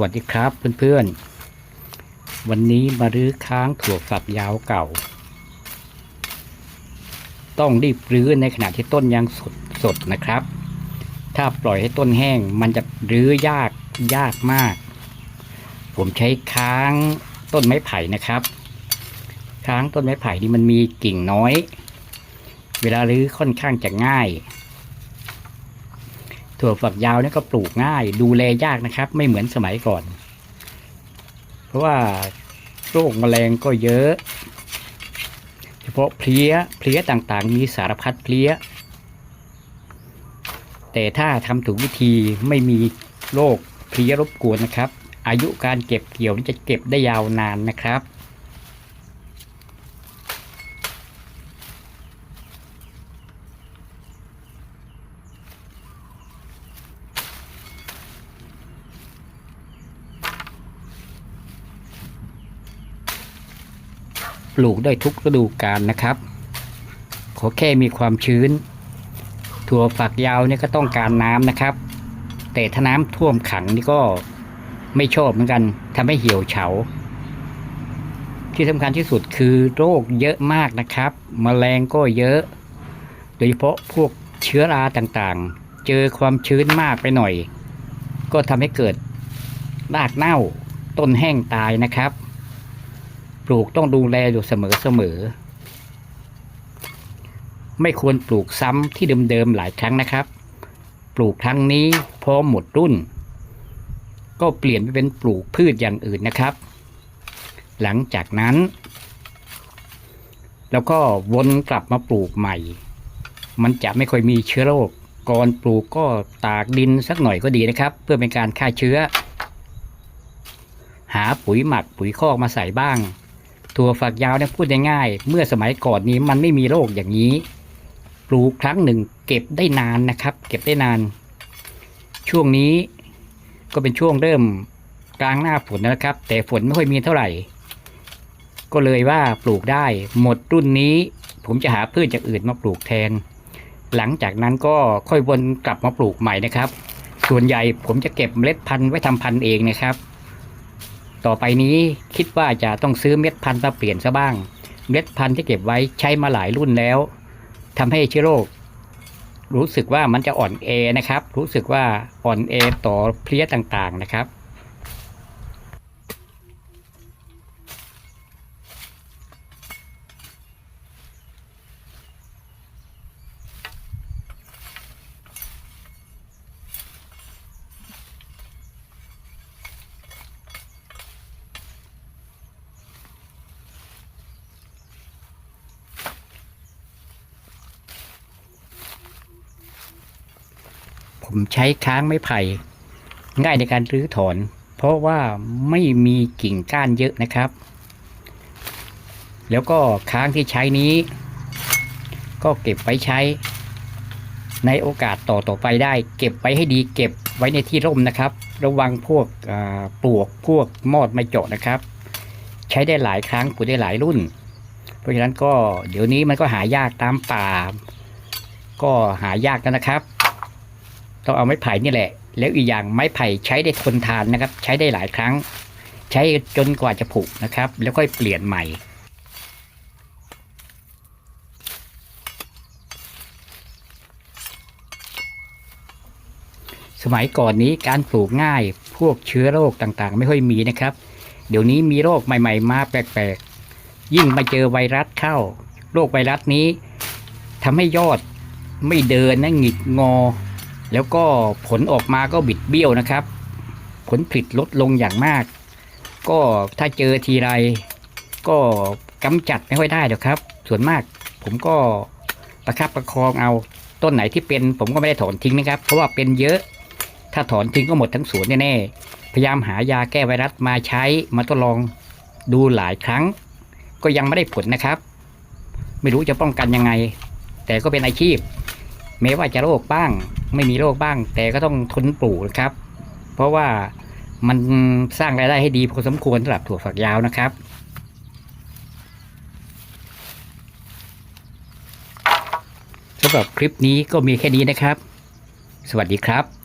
วัสดีครับเพื่อนๆ วันนี้มารื้อค้างถั่วฝักยาวเก่า ต้องรีบรื้อในขณะที่ต้นยังสดสดนะครับ ถ้าปล่อยให้ต้นแห้งมันจะรื้อยากยากมาก ผมใช้ค้างต้นไม้ไผ่นะครับ ค้างต้นไม้ไผ่นี่มันมีกิ่งน้อย เวลารื้อค่อนข้างจะง่าย ถั่วฝักยาวเนี่ยก็ปลูกง่าย ดูแลยากนะครับ ไม่เหมือนสมัยก่อน เพราะว่าโรคแมลงก็เยอะ เฉพาะเพลี้ยเพลี้ยต่างๆ มีสารพัดเพลี้ย แต่ถ้าทำถูกวิธีไม่มีโรคเพลี้ยรบกวนนะครับ อายุการเก็บเกี่ยวนี่จะเก็บได้ยาวนานนะครับ ปลูกได้ทุกฤดูกาลนะครับ ขอแค่มีความชื้น ถั่วฝักยาวเนี่ยก็ต้องการน้ำนะครับ แต่ถ้าน้ำท่วมขังนี่ก็ไม่ชอบเหมือนกันทำให้เหี่ยวเฉา ที่สำคัญที่สุดคือโรคเยอะมากนะครับแมลงก็เยอะ โดยเฉพาะพวกเชื้อราต่างๆ เจอความชื้นมากไปหน่อย ก็ทำให้เกิดรากเน่าต้นแห้งตายนะครับ ปลูกต้องดูแลอยู่เสมอเสมอ ไม่ควรปลูกซ้ำที่เดิมๆหลายครั้งนะครับ ปลูกครั้งนี้พอหมดรุ่น ก็เปลี่ยนไปเป็นปลูกพืชอย่างอื่นนะครับ หลังจากนั้น แล้วก็วนกลับมาปลูกใหม่ มันจะไม่ค่อยมีเชื้อโรคก่อนปลูกก็ตากดินสักหน่อยก็ดีนะครับ เพื่อเป็นการฆ่าเชื้อ หาปุ๋ยหมักปุ๋ยคอกมาใส่บ้าง ถั่วฝักยาวเนี่ยพูดง่ายๆเมื่อสมัยก่อนนี้มันไม่มีโรคอย่างนี้ ปลูกครั้งหนึ่งเก็บได้นานนะครับ เก็บได้นาน ช่วงนี้ก็เป็นช่วงเริ่มกลางหน้าฝนนะครับ แต่ฝนไม่ค่อยมีเท่าไหร่ ก็เลยว่าปลูกได้ หมดรุ่นนี้ ผมจะหาพืชจากอื่นมาปลูกแทน หลังจากนั้นก็ค่อยวนกลับมาปลูกใหม่นะครับ ส่วนใหญ่ผมจะเก็บเมล็ดพันธุ์ไว้ทำพันธุ์เองนะครับ ต่อไปนี้คิดว่าจะต้องซื้อเม็ดพันธุ์มาเปลี่ยนซะบ้าง เม็ดพันธุ์ที่เก็บไว้ใช้มาหลายรุ่นแล้วทำให้เชื้อโรค รู้สึกว่ามันจะอ่อนแอนะครับ รู้สึกว่าอ่อนแอต่อเพลี้ยต่างๆนะครับ ผมใช้ค้างไม้ไผ่ง่ายในการรื้อถอน เพราะว่าไม่มีกิ่งก้านเยอะนะครับ แล้วก็ค้างที่ใช้นี้ ก็เก็บไว้ใช้ ในโอกาสต่อต่อไปได้ เก็บไว้ให้ดีเก็บไว้ในที่ร่มนะครับ ระวังพวกปลวกพวกมอดไม่เจาะนะครับ ใช้ได้หลายครั้งปลูกได้หลายรุ่น เพราะฉะนั้นก็เดี๋ยวนี้มันก็หายากตามป่า ก็หายากกันนะครับ ต้องเอาไม้ไผ่นี่แหละ แล้วอีกอย่างไม้ไผ่ใช้ได้ทนทานนะครับ ใช้ได้หลายครั้ง ใช้จนกว่าจะผุนะครับ แล้วค่อยเปลี่ยนใหม่สมัยก่อนนี้การปลูกง่าย พวกเชื้อโรคต่างๆ ไม่ค่อยมีนะครับ เดี๋ยวนี้มีโรคใหม่ ๆ มาแปลกๆ ยิ่งมาเจอไวรัสเข้า โรคไวรัสนี้ทำให้ยอดไม่เดินนะหงิกงอ แล้วก็ผลออกมาก็บิดเบี้ยวนะครับ ผลผลิตลดลงอย่างมาก ก็ถ้าเจอทีไร ก็กำจัดไม่ค่อยได้หรอกครับ ส่วนมากผมก็ประคับประคองเอาต้นไหนที่เป็น ผมก็ไม่ได้ถอนทิ้งนะครับ เพราะว่าเป็นเยอะ ถ้าถอนทิ้งก็หมดทั้งสวนแน่ๆ พยายามหายาแก้ไวรัสมาใช้มาทดลองดูหลายครั้ง ก็ยังไม่ได้ผลนะครับ ไม่รู้จะป้องกันยังไง แต่ก็เป็นอาชีพแม้ว่าจะโรคบ้าง ไม่มีโรคบ้าง แต่ก็ต้องทนปลูกนะครับ เพราะว่ามันสร้างรายได้ให้ดีพอสมควรสำหรับถั่วฝักยาวนะครับสำหรับคลิปนี้ก็มีแค่นี้นะครับ สวัสดีครับ